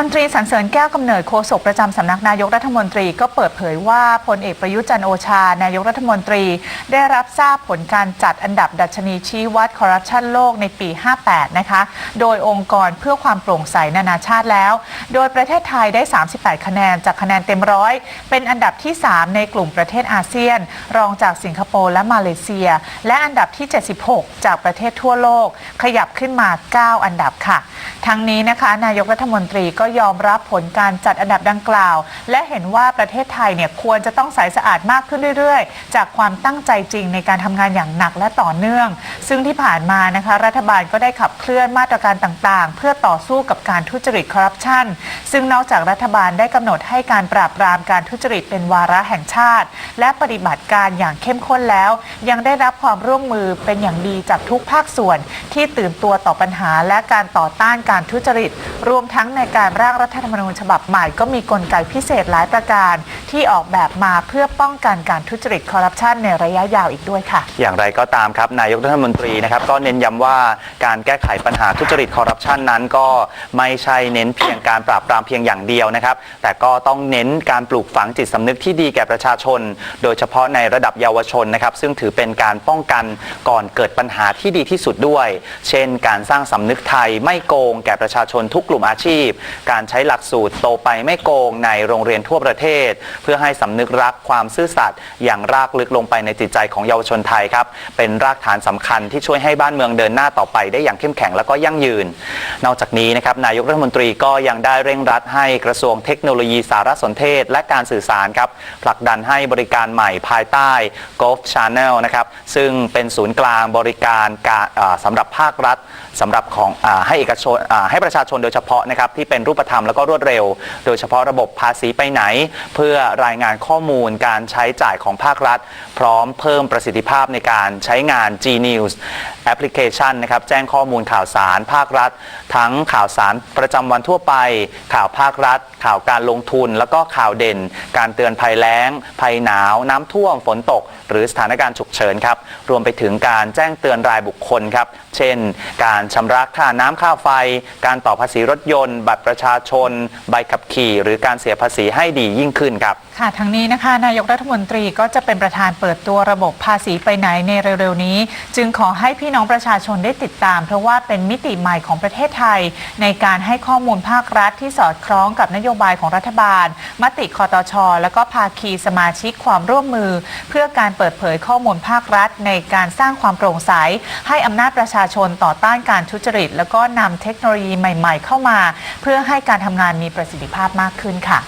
พลตรีสรรเสริญแก้วกำเนิดโฆษกประจำสำนักนายกรัฐมนตรีก็เปิดเผยว่าพลเอกประยุทธ์จันโอชา นายกรัฐมนตรี ได้รับทราบผลการจัดอันดับดัชนีชี้วัดคอร์รัปชันโลกในปี 58 นะคะ โดยองค์กรเพื่อความโปร่งใสนานาชาติแล้ว โดยประเทศไทยได้ 38 คะแนนจากคะแนนเต็มร้อยเป็นอันดับที่ 3 ในกลุ่มประเทศอาเซียน รองจากสิงคโปร์และมาเลเซีย และอันดับที่ 76 จากประเทศทั่วโลก ขยับขึ้นมา 9 อันดับค่ะ ทั้งนี้นะคะ นายกรัฐมนตรีก็ยอมรับผลการจัดอันดับดังกล่าว และเห็นว่าประเทศไทยเนี่ยควรจะต้องใสสะอาดมากขึ้นเรื่อยๆ จากความตั้งใจจริงในการทำงานอย่างหนักและต่อเนื่อง ซึ่งที่ผ่านมานะคะ รัฐบาลก็ได้ขับเคลื่อนมาตรการต่างๆ เพื่อต่อสู้กับการทุจริตคอร์รัปชันซึ่งนอกจากรัฐบาลได้กำหนดให้การปราบปรามการทุจริตเป็นวาระแห่งชาติ และปฏิบัติการอย่างเข้มข้นแล้ว ยังได้รับความร่วมมือเป็นอย่างดีจากทุกภาคส่วน ที่ตื่นตัวต่อปัญหาและการต่อต้านการการทุจริต รวมทั้งในการร่างรัฐธรรมนูญฉบับใหม่ก็มีกลไกพิเศษหลายประการ ที่ออกแบบมาเพื่อป้องกันการทุจริตคอร์รัปชันในระยะยาวอีกด้วยค่ะ อย่างไรก็ตามครับนายกรัฐมนตรีนะครับก็เน้นย้ำว่าการแก้ไขปัญหาทุจริตคอร์รัปชันนั้นก็ไม่ใช่เน้นเพียงการปราบปรามเพียงอย่างเดียวนะครับ แต่ก็ต้องเน้นการปลูกฝังจิตสำนึกที่ดีแก่ประชาชน โดยเฉพาะในระดับเยาวชนนะครับ ซึ่งถือเป็นการป้องกันก่อนเกิดปัญหาที่ดีที่สุดด้วย เช่น การสร้างสำนึกไทยไม่โกงก่ประชาชนทุกกลุ่มอาชีพ การใช้หลักสูตรโตไปไม่โกงในโรงเรียนทั่วประเทศ เพื่อให้สำนึกรักความซื่อสัตย์อย่างรากลึกลงไปในจิตใจของเยาวชนไทยครับเป็นรากฐานสำคัญที่ช่วยให้บ้านเมืองเดินหน้าต่อไปได้อย่างเข้มแข็งและก็ยั่งยืน นอกจากนี้นะครับนายกรัฐมนตรีก็ยังได้เร่งรัดให้กระทรวงเทคโนโลยีสารสนเทศ และการสื่อสารครับผลักดันให้บริการใหม่ภายใต้ Golf Channel นะครับซึ่งเป็นศูนย์กลางบริการการสำหรับภาครัฐสำหรับของอให้เอกชนให้ประชาชนโดยเฉพาะนะครับที่เป็นรูปธรรมแล้วก็รวดเร็ว โดยเฉพาะระบบภาษีไปไหน เพื่อรายงานข้อมูลการใช้จ่ายของภาครัฐ พร้อมเพิ่มประสิทธิภาพในการใช้งาน G News แอปพลิเคชันนะครับแจ้งข้อมูลข่าวสารภาครัฐ ทั้งข่าวสารประจำวันทั่วไป ข่าวภาครัฐ ข่าวการลงทุน แล้วก็ข่าวเด่น การเตือนภัยแล้ง ภัยหนาว น้ำท่วมฝนตก หรือสถานการณ์ฉุกเฉินครับรวมไปถึงการแจ้งเตือนรายบุคคลครับเช่น การชำระค่าน้ำค่าไฟการต่อภาษีรถยนต์ บัตรประชาชน ใบขับขี่ หรือการเสียภาษีให้ดียิ่งขึ้นครับ ค่ะทั้งนี้นะคะ นายกรัฐมนตรีก็จะเป็นประธานเปิดตัวระบบภาษีไปไหนในเร็วๆนี้ จึงขอให้พี่น้องประชาชนได้ติดตาม เพราะว่าเป็นมิติใหม่ของประเทศไทย ในการให้ข้อมูลภาครัฐที่สอดคล้องกับนโยบายของรัฐบาล มติคอตช และก็ภาคีสมาชิกความร่วมมือ เพื่อการเปิดเผยข้อมูลภาครัฐ ในการสร้างความโปร่งใส ให้อำนาจประชาชนต่อต้านการทุจริต แล้วก็นำเทคโนโนโลยีใหม่ ๆ เข้ามา เพื่อให้การทำงานมีประสิทธิภาพมากขึ้นค่ะ